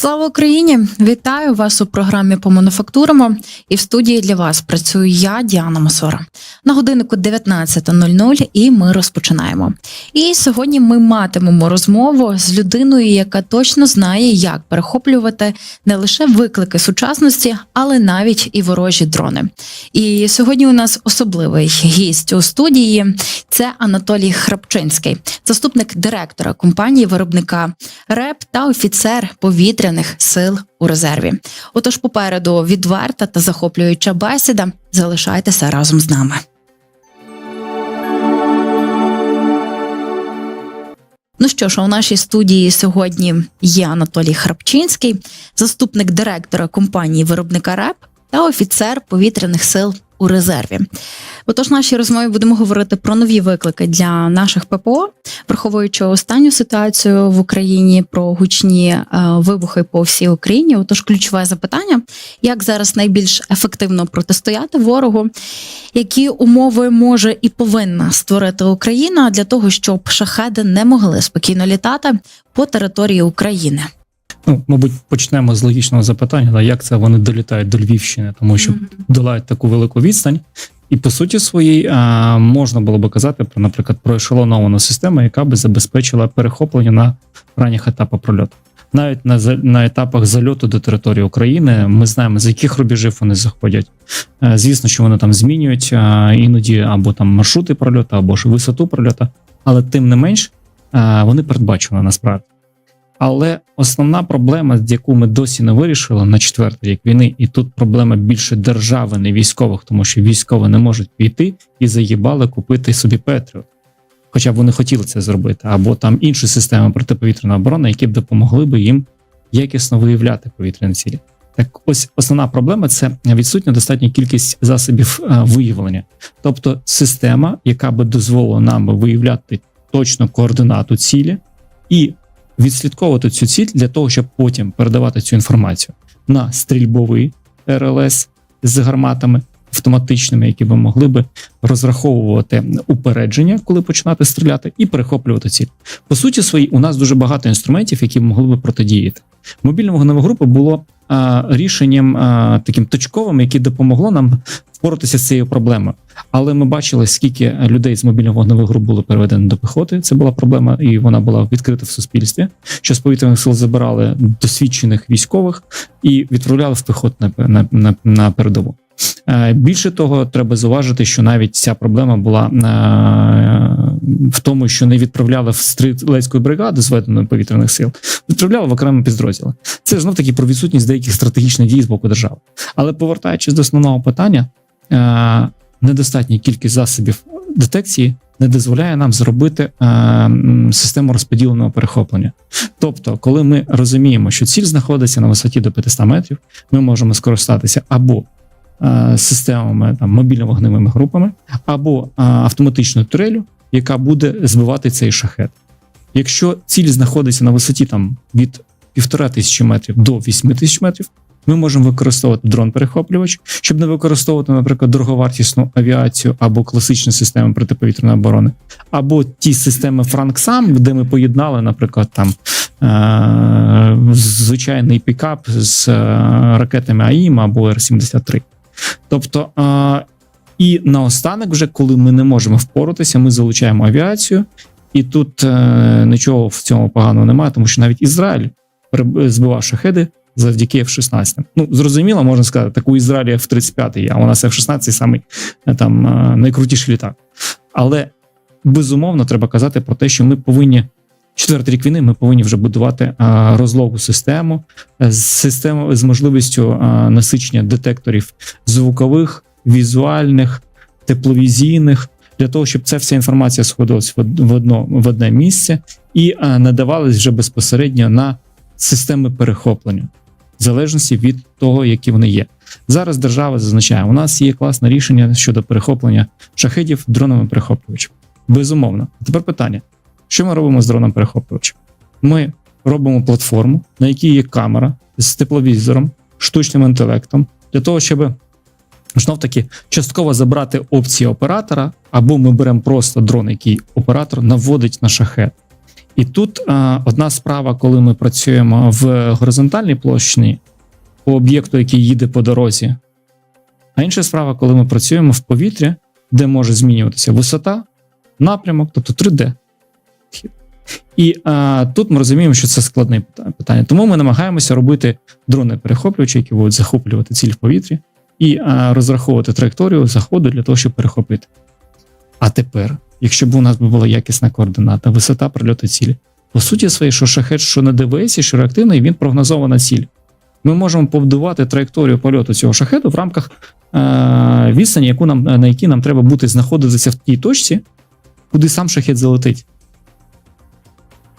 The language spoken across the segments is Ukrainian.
Слава Україні! Вітаю вас у програмі по мануфактурам. І в студії для вас працюю я, Діана Масора. На годиннику 19.00 і ми розпочинаємо. І сьогодні ми матимемо розмову з людиною, яка точно знає, як перехоплювати не лише виклики сучасності, але навіть і ворожі дрони. І сьогодні у нас особливий гість у студії. Це Анатолій Храпчинський, заступник директора компанії виробника РЕП та офіцер повітряних сил у резерві. Отож, попереду відверта та захоплююча бесіда. Залишайтеся разом з нами. Ну що ж, у нашій студії сьогодні є Анатолій Храпчинський, заступник директора компанії виробника РЕП та офіцер повітряних сил у резерві. Отож, нашій розмові будемо говорити про нові виклики для наших ППО, враховуючи останню ситуацію в Україні про гучні е, вибухи по всій Україні. Отож, ключове запитання: як зараз найбільш ефективно протистояти ворогу, які умови може і повинна створити Україна для того, щоб шахеди не могли спокійно літати по території України? Ну, мабуть, почнемо з логічного запитання, да, як це вони долітають до Львівщини, тому що долають таку велику відстань. І по суті своїй можна було би казати про, наприклад, про ешелоновану систему, яка би забезпечила перехоплення на ранніх етапах прольоту. Навіть на на етапах зальоту до території України ми знаємо, з яких рубежів вони заходять. Е, Звісно, що вони там змінюють іноді або там маршрути прольоту, або ж висоту прольоту, але тим не менш а, вони передбачені насправді. Але основна проблема, з яку ми досі не вирішили на четвертий рік війни, і тут проблема більше держави, не військових, тому що військові не можуть піти і заїбали купити собі Петріот. Хоча б вони хотіли це зробити, або там інші системи протиповітряної оборони, які б допомогли би їм якісно виявляти повітряні цілі. Так, ось основна проблема це відсутня достатня кількість засобів е, виявлення, тобто система, яка би дозволила нам виявляти точно координату цілі і відслідковувати цю ціль для того, щоб потім передавати цю інформацію на стрільбовий РЛС з гарматами автоматичними, які би могли би розраховувати упередження, коли починати стріляти, і перехоплювати ціль. По суті, своїй у нас дуже багато інструментів, які могли би протидіяти. Мобільна вогнева група було а, рішенням а, таким точковим, яке допомогло нам впоратися з цією проблемою. Але ми бачили, скільки людей з мобільних вогневих груп було переведено до піхоти. Це була проблема, і вона була відкрита в суспільстві. Що з повітряних сил забирали досвідчених військових і відправляли в піхоту на, на, на, на передову. Е, Більше того, треба зауважити, що навіть ця проблема була е, в тому, що не відправляли в стрілецької бригади зведеної повітряних сил, відправляли в окремі підрозділи. Це знов таки про відсутність деяких стратегічних дій з боку держави. Але повертаючись до основного питання, е, недостатня кількість засобів детекції не дозволяє нам зробити е, систему розподіленого перехоплення. Тобто, коли ми розуміємо, що ціль знаходиться на висоті до 500 метрів, ми можемо скористатися або системами там мобільно-вогневими групами, або е, автоматичною турелю, яка буде збивати цей шахет. Якщо ціль знаходиться на висоті там від півтора тисячі метрів до 8 тисяч метрів, ми можемо використовувати дрон-перехоплювач, щоб не використовувати, наприклад, дороговартісну авіацію або класичні системи протиповітряної оборони, або ті системи Франксам, де ми поєднали, наприклад, там е- звичайний пікап з е- ракетами АІМ або Р-73. Тобто, е- і наостанок, вже коли ми не можемо впоратися, ми залучаємо авіацію, і тут е- нічого в цьому поганого немає, тому що навіть Ізраїль збивав шахеди завдяки F-16. Ну, зрозуміло, можна сказати, так у Ізраїлі F-35 є, а у нас F-16 самий е, там е, найкрутіший літак. Але безумовно треба казати про те, що ми повинні. Четвертий рік війни ми повинні вже будувати розлогу систему е, систему з можливістю насичення детекторів звукових, візуальних, тепловізійних, для того, щоб ця вся інформація сходилась в одно в одне місце і надавалась вже безпосередньо на системи перехоплення, в залежності від того, які вони є. Зараз держава зазначає, у нас є класне рішення щодо перехоплення шахедів дронами перехоплювачем. Безумовно. Тепер питання: що ми робимо з дроном перехоплювачем? Ми робимо платформу, на якій є камера з тепловізором, штучним інтелектом, для того, щоб знов таки частково забрати опції оператора, або ми беремо просто дрон, який оператор наводить на шахет. І тут е, одна справа, коли ми працюємо в горизонтальній площині по об'єкту, який їде по дорозі, а інша справа, коли ми працюємо в повітрі, де може змінюватися висота, напрямок, тобто 3D. І е, тут ми розуміємо, що це складне питання. Тому ми намагаємося робити дрони перехоплювачі, які будуть захоплювати ціль в повітрі, і е, розраховувати траєкторію заходу для того, щоб перехопити. А тепер, якщо б у нас була якісна координата, висота прильоту цілі, по суті своєї, що шахет, що на ДВС, що реактивний, він прогнозована ціль. Ми можемо побудувати траєкторію польоту цього шахету в рамках е, відстані, яку нам, на якій нам треба бути знаходитися в тій точці, куди сам шахет залетить.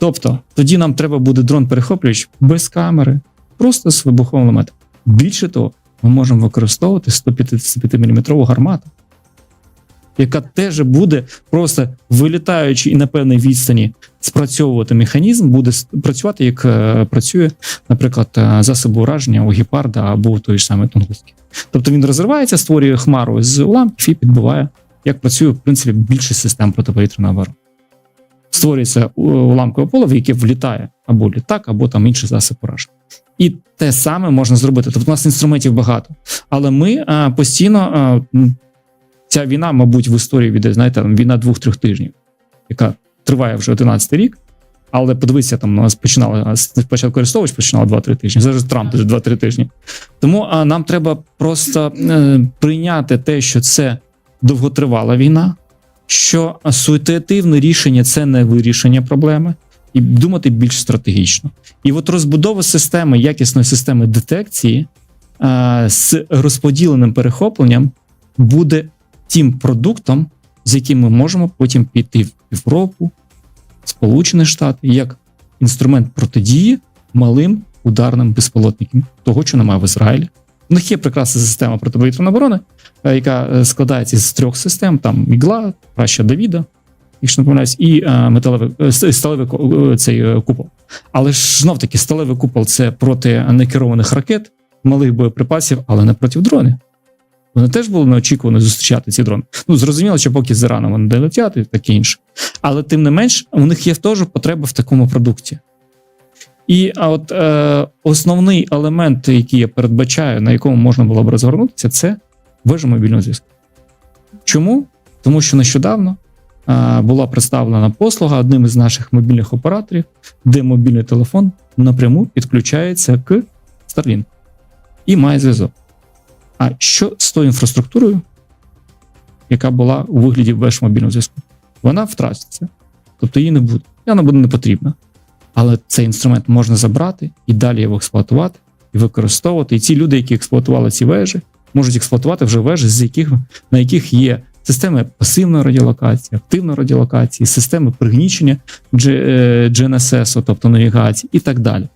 Тобто, тоді нам треба буде дрон-перехоплювач без камери, просто з вибуховим елементом. Більше того, ми можемо використовувати 155 мм гармату, яка теж буде просто вилітаючи і на певній відстані спрацьовувати механізм, буде працювати, як е, працює, наприклад, е, засоби ураження у гепарда або у тої ж самої тунгуски. Тобто він розривається, створює хмару з уламків і підбиває, як працює в принципі більшість систем протиповітряної оборони. Створюється уламкове поле, в яке влітає або літак, або там інший засіб ураження. І те саме можна зробити. Тобто, у нас інструментів багато. Але ми е, постійно е, м, ця війна, мабуть, в історії віде, знаєте, війна двох-трьох тижнів, яка триває вже 11 рік. Але подивися, там нас починали а, спочатку Арестович починав 2-3 тижні. Зараз Трамп теж 2-3 тижні. Тому а, нам треба просто е, прийняти те, що це довготривала війна, що ситуативне рішення це не вирішення проблеми, і думати більш стратегічно. І от розбудова системи, якісної системи детекції е, з розподіленим перехопленням буде тим продуктом, з яким ми можемо потім піти в Європу, Сполучені Штати як інструмент протидії малим ударним безпілотникам, того, що немає в Ізраїлі. У них є прекрасна система протиповітряної оборони, е, яка е, складається з трьох систем: там ігла, праща Давіда, якщо не помиляюсь, і е, металевий сталевий цей купол. Але ж знов таки, сталевий купол це проти некерованих ракет, малих боєприпасів, але не проти дронів. Вони теж були неочікувані зустрічати ці дрони. Ну, зрозуміло, що поки з Ірану вони не летять і таке інше. Але тим не менш, у них є теж потреба в такому продукті. І а от е, основний елемент, який я передбачаю, на якому можна було б розгорнутися, це вежа мобільного зв'язку. Чому? Тому що нещодавно е, була представлена послуга одним із наших мобільних операторів, де мобільний телефон напряму підключається к Starlink і має зв'язок. А що з тою інфраструктурою, яка була у вигляді веж мобільного зв'язку? Вона втратиться, тобто її не буде. Вона буде не потрібна. Але цей інструмент можна забрати і далі його експлуатувати і використовувати. І ці люди, які експлуатували ці вежі, можуть експлуатувати вже вежі, з яких на яких є системи пасивної радіолокації, активної радіолокації, системи пригнічення G- е, GNSS, тобто навігації, і так далі.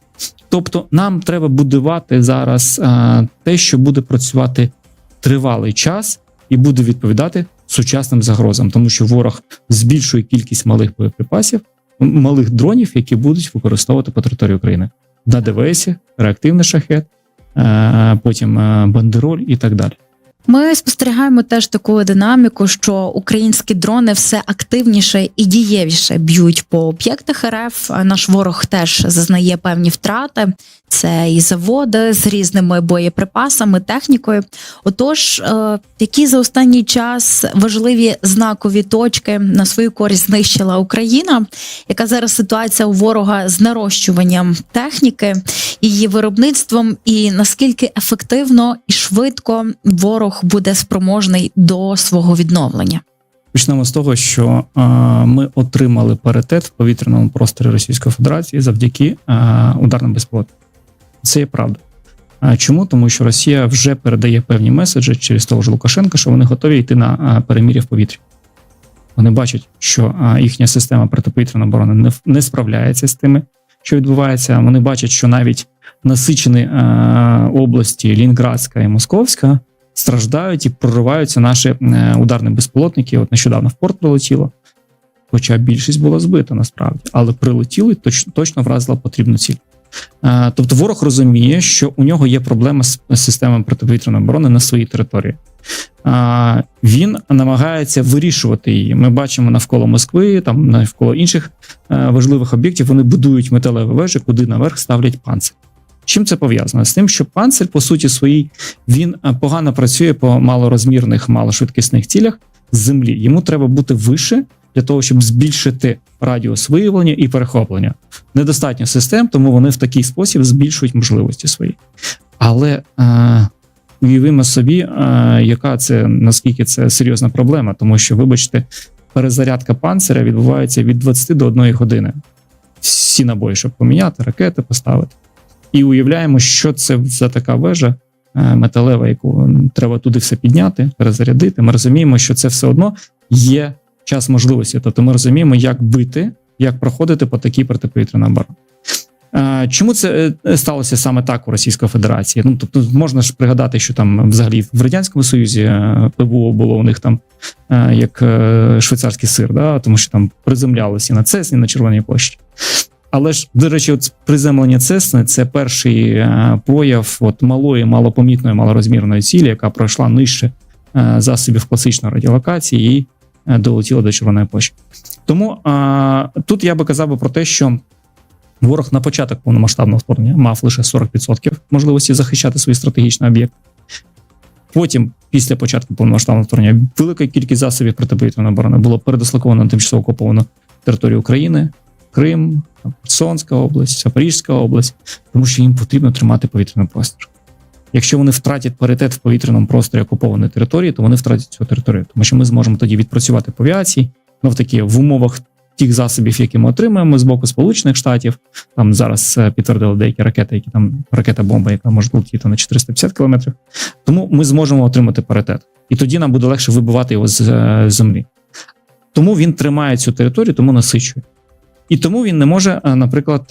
Тобто, нам треба будувати зараз е, те, що буде працювати тривалий час і буде відповідати сучасним загрозам, тому що ворог збільшує кількість малих боєприпасів, малих дронів, які будуть використовувати по території України на ДВСі, реактивний шахет, е, потім е, бандероль і так далі. Ми спостерігаємо теж таку динаміку, що українські дрони все активніше і дієвіше б'ють по об'єктах РФ. Наш ворог теж зазнає певні втрати. Це і заводи з різними боєприпасами, технікою. Отож, е, які за останній час важливі знакові точки на свою користь знищила Україна, яка зараз ситуація у ворога з нарощуванням техніки, її виробництвом, і наскільки ефективно і швидко ворог буде спроможний до свого відновлення? Почнемо з того, що е, ми отримали паритет в повітряному просторі Російської Федерації завдяки е, ударним безпілотникам. Це є правда. Чому? Тому що Росія вже передає певні меседжі через того ж Лукашенка, що вони готові йти на перемір'я в повітрі. Вони бачать, що їхня система протиповітряної оборони не, справляється з тими, що відбувається. Вони бачать, що навіть насичені області Лінградська і Московська страждають і прориваються наші е, ударні безпілотники. От нещодавно в порт прилетіло. Хоча більшість була збита насправді, але прилетіли точно, точно вразила потрібну ціль. Е, Тобто ворог розуміє, що у нього є проблема з системами протиповітряної оборони на своїй території. він намагається вирішувати її. Ми бачимо навколо Москви, там навколо інших е, важливих об'єктів. Вони будують металеві вежі, куди наверх ставлять панцир. Чим це пов'язано? З тим, що панцир, по суті, своїй, він е, погано працює по малорозмірних, малошвидкісних цілях з землі. Йому треба бути вище для того, щоб збільшити радіус виявлення і перехоплення. Недостатньо систем, тому вони в такий спосіб збільшують можливості свої. Але е, уявимо собі, е, яка це наскільки це серйозна проблема, тому що, вибачте, перезарядка панциря відбувається від 20 до 1 години. Всі набої, щоб поміняти, ракети поставити. І уявляємо, що це за така вежа е, металева, яку треба туди все підняти, перезарядити. Ми розуміємо, що це все одно є час можливості. Тобто ми розуміємо, як бити, як проходити по такій протиповітряній обороні. Чому це е, сталося саме так у Російської Федерації? Ну тобто, можна ж пригадати, що там взагалі в радянському союзі е, ПВО було у них там е, як швейцарський сир, да? тому що там приземлялися на Цесні, на Червоній площі. Але ж, до речі, от приземлення Цесни це перший прояв от малої, малопомітної, малорозмірної цілі, яка пройшла нижче засобів класичної радіолокації і долетіла до Червоної площі. Тому е, тут я би казав би про те, що ворог на початок повномасштабного вторгнення мав лише 40% можливості захищати свої стратегічні об'єкти. Потім, після початку повномасштабного вторгнення, велика кількість засобів протиповітряної оборони було передислоковано на тимчасово окуповану територію України, Крим, Херсонська область, Запорізька область, тому що їм потрібно тримати повітряний простір. Якщо вони втратять паритет в повітряному просторі окупованої території, то вони втратять цю територію, тому що ми зможемо тоді відпрацювати по авіації, ну в такі в умовах тих засобів, які ми отримуємо з боку Сполучених Штатів. Там зараз е, підтвердили деякі ракети, які там ракета бомба, яка може летіти на 450 кілометрів. Тому ми зможемо отримати паритет, і тоді нам буде легше вибивати його з е, землі. Тому він тримає цю територію, тому насичує. І тому він не може, е, наприклад,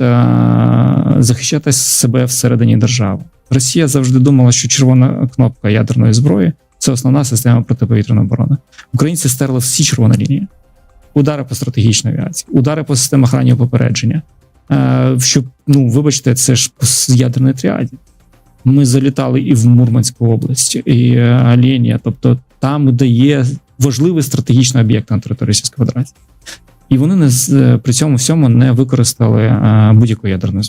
захищати себе всередині держави. Росія завжди думала, що червона кнопка ядерної зброї це основна система протиповітряної оборони. Українці стерли всі червоні лінії. Удари по стратегічній авіації, удари по системах раннього попередження. Е, Щоб, ну, вибачте, це ж с- тріаді. Ми залітали і в Мурманську область, і е, Оленя, тобто там, де є важливий стратегічний об'єкт на території Російської Федерації. І вони не е, при цьому всьому не використали е, будь-яку ядерну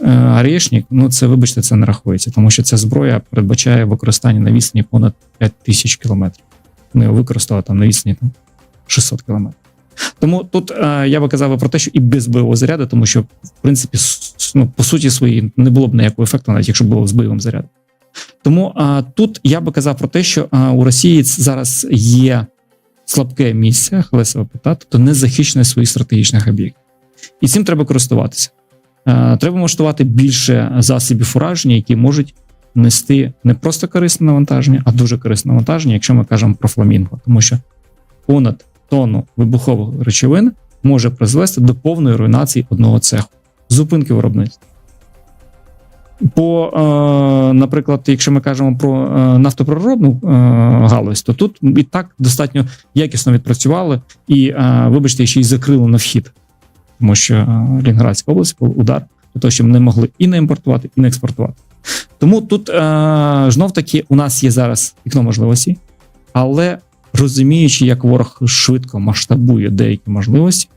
зброю. Е, ну це вибачте, це не рахується, тому що ця зброя передбачає використання на відстані понад 5 тисяч кілометрів. Вони його використали там на відстані там, 600 кілометрів. Тому тут е, я би казав про те, що і без бойового заряду, тому що, в принципі, ну, по суті своїй не було б ніякого ефекту, навіть якщо було з бойовим зарядом. Тому е, тут я би казав про те, що е, у Росії зараз є слабке місце, Хлесова пята, тобто не захищене своїх стратегічних об'єктів. І цим треба користуватися. Е, Треба влаштувати більше засобів ураження, які можуть нести не просто корисне навантаження, а дуже корисне навантаження, якщо ми кажемо про фламінго, тому що понад тонну вибухових речовин може призвести до повної руйнації одного цеху, зупинки виробництва. По, е, наприклад, якщо ми кажемо про е, нафтопроробну галузь, то тут і так достатньо якісно відпрацювали, і, вибачте, ще й закрили на вхід, тому що е, Лінградська область був удар для того, щоб не могли і не імпортувати, і не експортувати. Тому тут е, знов таки у нас є зараз вікно можливості, але розуміючи, як ворог швидко масштабує деякі можливості,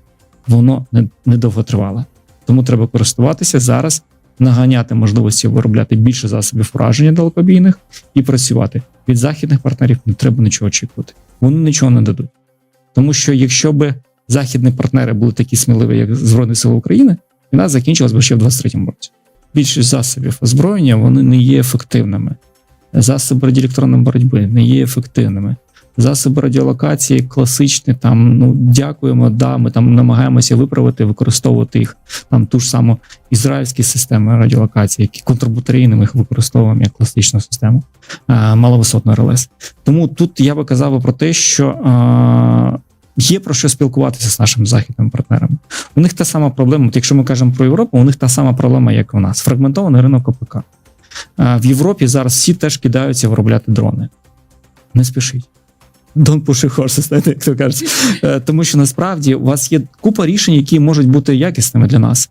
воно не, не довго тривале. Тому треба користуватися зараз, наганяти можливості виробляти більше засобів ураження далекобійних і працювати. Від західних партнерів не треба нічого очікувати. Вони нічого не дадуть. Тому що якщо би західні партнери були такі сміливі, як Збройні Сили України, війна закінчилась би ще в 23-му році. Більшість засобів озброєння вони не є ефективними. Засоби радіоелектронної боротьби не є ефективними. Засоби радіолокації класичні, там ну дякуємо, да, ми там намагаємося виправити, використовувати їх там ту ж саму ізраїльські системи радіолокації, які контрбатарейні, ми їх використовуємо як класичну систему е, маловисотної РЛС. Тому тут я би казав про те, що е, є про що спілкуватися з нашими західними партнерами. У них та сама проблема. От якщо ми кажемо про Європу, у них та сама проблема, як у нас. Фрагментований ринок ОПК. В Європі зараз всі теж кидаються виробляти дрони. Не спішіть. Don't push your horses, знаєте, як то кажуть. Е, Тому що насправді у вас є купа рішень, які можуть бути якісними для нас.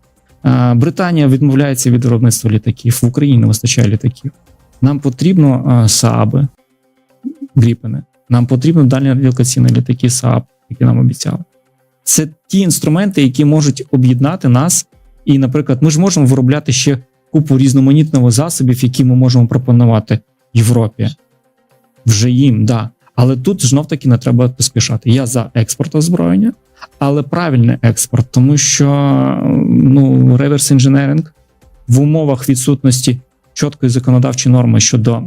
Британія відмовляється від виробництва літаків, в Україні не вистачає літаків. Нам потрібно е, сааби, Гріпени. Нам потрібні дальні літаки САП, які нам обіцяли. Це ті інструменти, які можуть об'єднати нас. І, наприклад, ми ж можемо виробляти ще купу різноманітного засобів, які ми можемо пропонувати Європі. Вже їм, да. Але тут знов таки не треба поспішати. Я за експорт озброєння, але правильний експорт, тому що ну, реверс інженеринг в умовах відсутності чіткої законодавчої норми щодо е,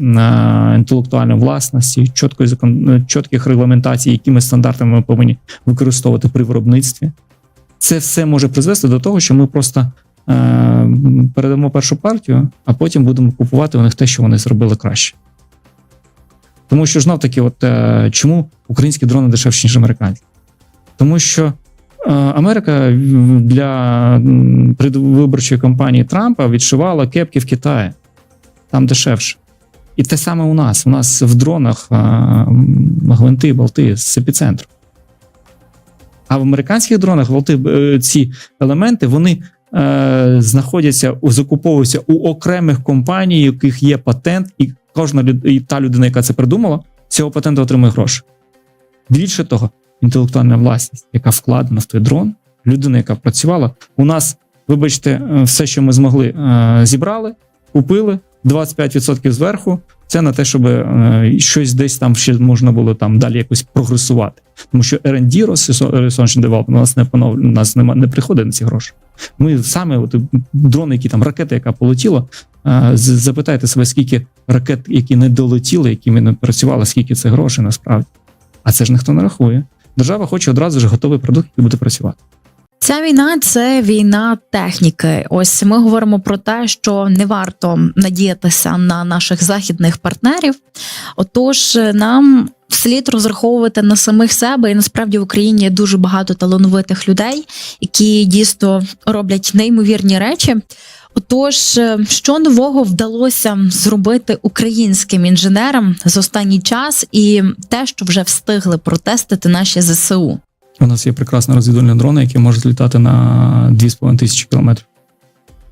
інтелектуальної власності, чіткої е, чітких регламентацій, якими стандартами ми повинні використовувати при виробництві. Це все може призвести до того, що ми просто е, передамо першу партію, а потім будемо купувати у них те, що вони зробили краще. Тому що знов таки, от чому українські дрони дешевші, ніж американські? Тому що Америка для предвиборчої кампанії Трампа відшивала кепки в Китаї, там дешевше. І те саме у нас. У нас в дронах м, гвинти, болти з епіцентру. А в американських дронах болти, е, ці елементи вони е, знаходяться, закуповуються у окремих компаній, у яких є патент, і кожна і та людина, яка це придумала, цього патенту отримує гроші. Більше того, інтелектуальна власність, яка вкладена в той дрон, людина, яка працювала, у нас, вибачте, е, все, що ми змогли, е, зібрали, купили 25% зверху. Це на те, щоб е, щось десь там ще можна було там далі якось прогресувати. Тому що R&D, Research Development, у нас не у нас нема, не приходить на ці гроші. Ми саме от, дрони, які там ракета, яка полетіла, е, запитайте себе, скільки ракет, які не долетіли, якими не працювали, скільки це грошей насправді. А це ж ніхто не рахує. Держава хоче одразу ж готовий продукт, який буде працювати. Ця війна це війна техніки. Ось ми говоримо про те, що не варто надіятися на наших західних партнерів. Отож, нам слід розраховувати на самих себе, і насправді в Україні є дуже багато талановитих людей, які дійсно роблять неймовірні речі. Отож, що нового вдалося зробити українським інженерам за останній час, і те, що вже встигли протестити наші ЗСУ. У нас є прекрасні розвідувальні дрони, які можуть літати на 2,5 тисячі кілометрів,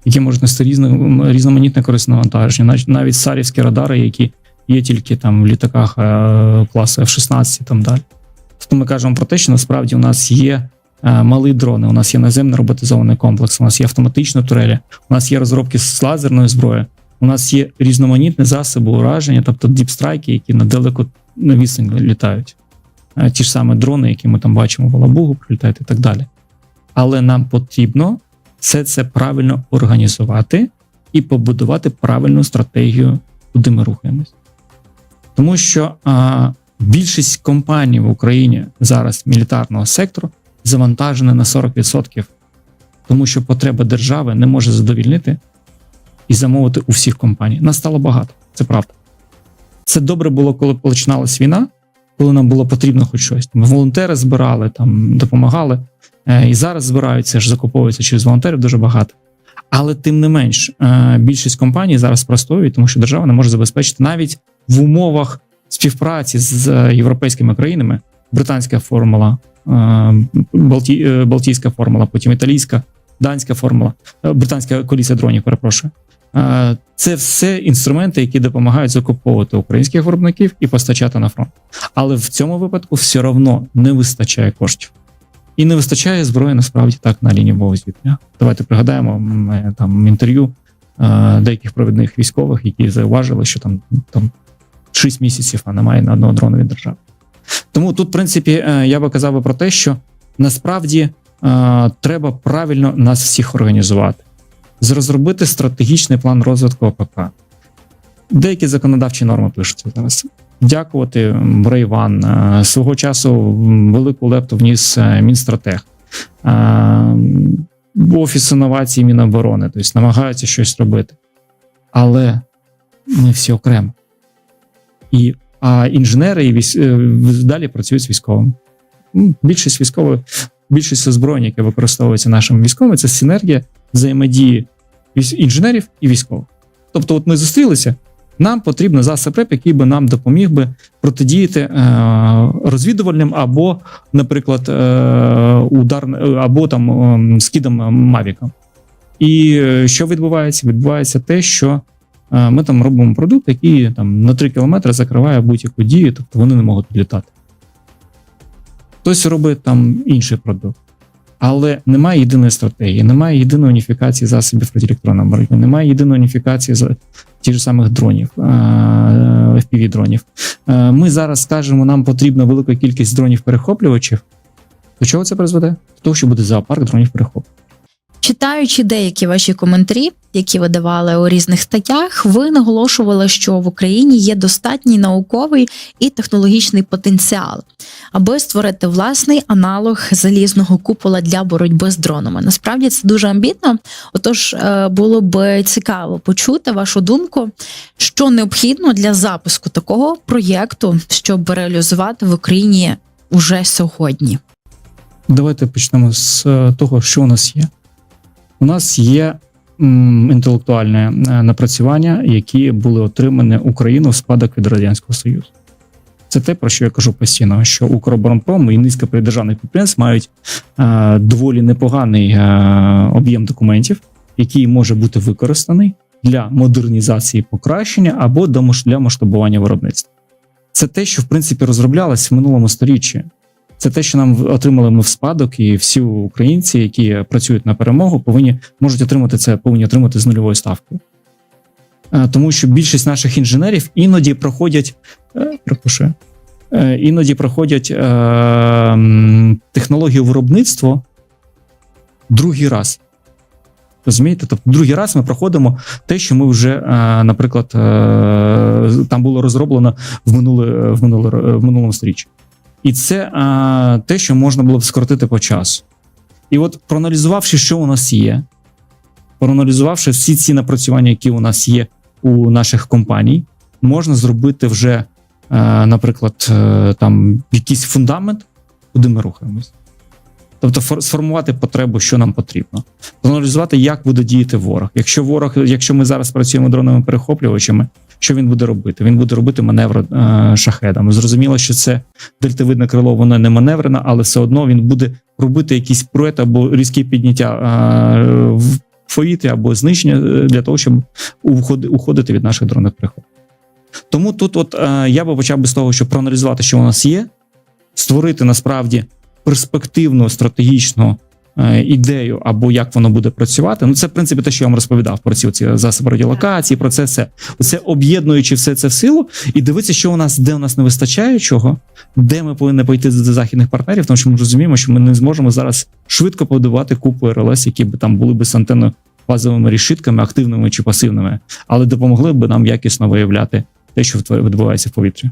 які можуть нести різне, різноманітне корисне навантаження. Навіть, сарівські радари, які є тільки там в літаках е, класу F-16 і там далі. Тобто ми кажемо про те, що насправді у нас є е, малі дрони, у нас є наземний роботизований комплекс, у нас є автоматичні турелі, у нас є розробки з лазерної зброї, у нас є різноманітні засоби ураження, тобто діпстрайки, які на далеко на відстань літають. Е, ті ж самі дрони, які ми там бачимо в Алабугу, прилітають і так далі. Але нам потрібно все це правильно організувати і побудувати правильну стратегію, куди ми рухаємось. Тому що а, більшість компаній в Україні зараз мілітарного сектору завантажена на 40%, тому що потреба держави не може задовільнити і замовити у всіх компаній. Нас стало багато, це правда. Це добре було, коли починалась війна, коли нам було потрібно хоч щось. Ми волонтери збирали, там допомагали. Е, І зараз збираються ж закуповуються через волонтерів дуже багато. Але тим не менш, е, більшість компаній зараз простоюють, тому що держава не може забезпечити навіть в умовах співпраці з європейськими країнами. Британська формула, е, Балті, Балтійська формула, потім італійська, данська формула, британська колісія дронів, перепрошую. Це все інструменти, які допомагають закуповувати українських виробників і постачати на фронт. Але в цьому випадку все одно не вистачає коштів. І не вистачає зброї насправді так на лінії бойового зіткнення. Давайте пригадаємо м, е, там інтерв'ю е, деяких провідних військових, які зауважили, що там, там 6 місяців, а немає на одного дрона від держави. Тому тут, в принципі, е, я би казав би про те, що насправді е, треба правильно нас всіх організувати, розробити стратегічний план розвитку ОПК. Деякі законодавчі норми пишуться зараз. Дякувати Брейван. Е, Свого часу велику лепту вніс е, Мінстратег. Е, Офіс інновацій Міноборони, тобто намагаються щось робити. Але ми всі окремо. І, а інженери і військ... е, далі працюють з військовими. Більшість військових, більшість озброєння, яке використовується нашими військовими, це синергія взаємодії інженерів і військових. Тобто, от ми зустрілися, нам потрібен засіб РЕП, який би нам допоміг би протидіяти е, розвідувальним або, наприклад, е, удар або там е, скидом Мавіка. І е, що відбувається? Відбувається те, що Е, Ми там робимо продукт, який там на 3 кілометри закриває будь-яку дію, тобто вони не можуть літати. Хтось робить там інший продукт. Але немає єдиної стратегії, немає єдиної уніфікації засобів радіоелектронної боротьби, немає єдиної уніфікації з тих же самих дронів, fpv дронів. Ми зараз скажемо, нам потрібна велика кількість дронів перехоплювачів. До чого це призведе? До того, що буде зоопарк дронів перехоплювачів. Читаючи деякі ваші коментарі, які ви давали у різних статтях, ви наголошували, що в Україні є достатній науковий і технологічний потенціал, аби створити власний аналог залізного купола для боротьби з дронами. Насправді це дуже амбітно. Отож, е, було б цікаво почути вашу думку, що необхідно для запуску такого проєкту, щоб реалізувати в Україні уже сьогодні. Давайте почнемо з е, того, що у нас є. У нас є інтелектуальне е, напрацювання, які були отримані Україною в спадок від Радянського Союзу. Це те, про що я кажу постійно, що Укроборонпром і низка державних підприємств мають е, доволі непоганий е, об'єм документів, який може бути використаний для модернізації покращення або для масштабування виробництва. Це те, що в принципі розроблялось в минулому сторіччі. Це те, що нам отримали ми в спадок, і всі українці, які працюють на перемогу, повинні можуть отримати це, повинні отримати з нульовою ставкою. Е, Тому що більшість наших інженерів іноді проходять, е, е, іноді проходять е, технологію виробництва другий раз. Розумієте? Тобто, другий раз ми проходимо те, що ми вже, наприклад, там було розроблено в минуле, в минуле, в минулому сторіччі. І це а, те, що можна було б скоротити по часу. І от проаналізувавши, що у нас є, проаналізувавши всі ці напрацювання, які у нас є у наших компаній, можна зробити вже, е, наприклад, е, там якийсь фундамент, куди ми рухаємось. Тобто сформувати потребу, що нам потрібно, проаналізувати, як буде діяти ворог. Якщо ворог, якщо ми зараз працюємо дронами перехоплювачами, що він буде робити? Він буде робити маневр е, шахедами. Зрозуміло, що це дельтовидне крило, воно не маневрене, але все одно він буде робити якийсь проект або різке підняття е, в повітря або знищення е, для того, щоб уходити від наших дронних переходів. Тому тут, от е, я би почав би з того, щоб проаналізувати, що у нас є, створити насправді перспективну стратегічну ідею або як воно буде працювати. Ну, це в принципі те, що я вам розповідав про ці, ці засоби радіолокації, про це все. Це об'єднуючи все це в силу, і дивитися, що у нас, де у нас не вистачає чого, де ми повинні пойти до західних партнерів, тому що ми розуміємо, що ми не зможемо зараз швидко побудувати купу РЛС, які б там були б з антенно базовими рішитками, активними чи пасивними, але допомогли б нам якісно виявляти те, що відбувається в повітрі.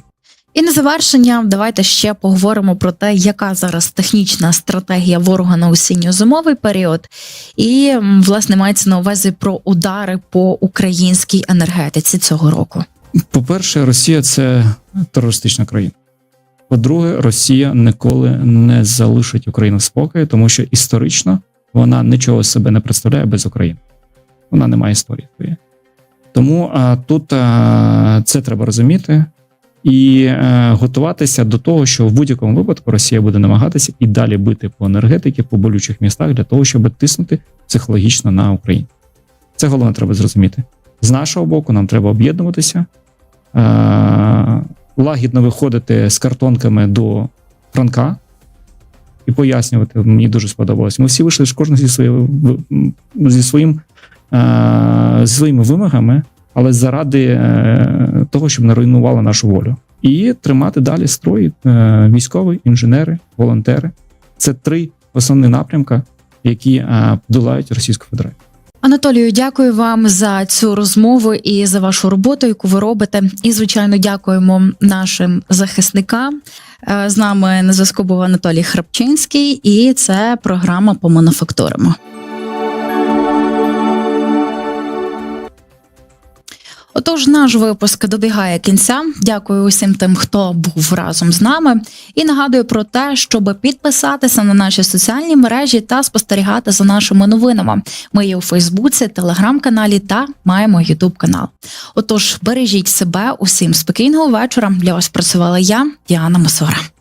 І на завершення давайте ще поговоримо про те, яка зараз технічна стратегія ворога на осінньо-зимовий період, і власне мається на увазі про удари по українській енергетиці цього року. По-перше, Росія це терористична країна. По-друге, Росія ніколи не залишить Україну в спокої, тому що історично вона нічого себе не представляє без України. Вона не має історії. Тому а, тут а, це треба розуміти і е, готуватися до того, що в будь-якому випадку Росія буде намагатися і далі бити по енергетики, по болючих містах для того, щоб тиснути психологічно на Україну. Це головне треба зрозуміти. З нашого боку, нам треба об'єднуватися, е, лагідно виходити з картонками до Франка і пояснювати. Мені дуже сподобалось. Ми всі вийшли кожен зі своїм зі своїм е, зі своїми вимогами, але заради е, того, щоб не руйнували нашу волю. І тримати далі строї е, військові, інженери, волонтери. Це три основні напрямка, які е, подолають Російську Федерацію. Анатолію, дякую вам за цю розмову і за вашу роботу, яку ви робите. І звичайно, дякуємо нашим захисникам. Е, З нами на зв'язку був Анатолій Храпчинський, і це програма по мануфактурам. Отож, наш випуск добігає кінця. Дякую усім тим, хто був разом з нами. І нагадую про те, щоб підписатися на наші соціальні мережі та спостерігати за нашими новинами. Ми є у Фейсбуці, телеграм-каналі та маємо Ютуб канал. Отож, бережіть себе усім спокійного вечора. Для вас працювала я, Діана Масора.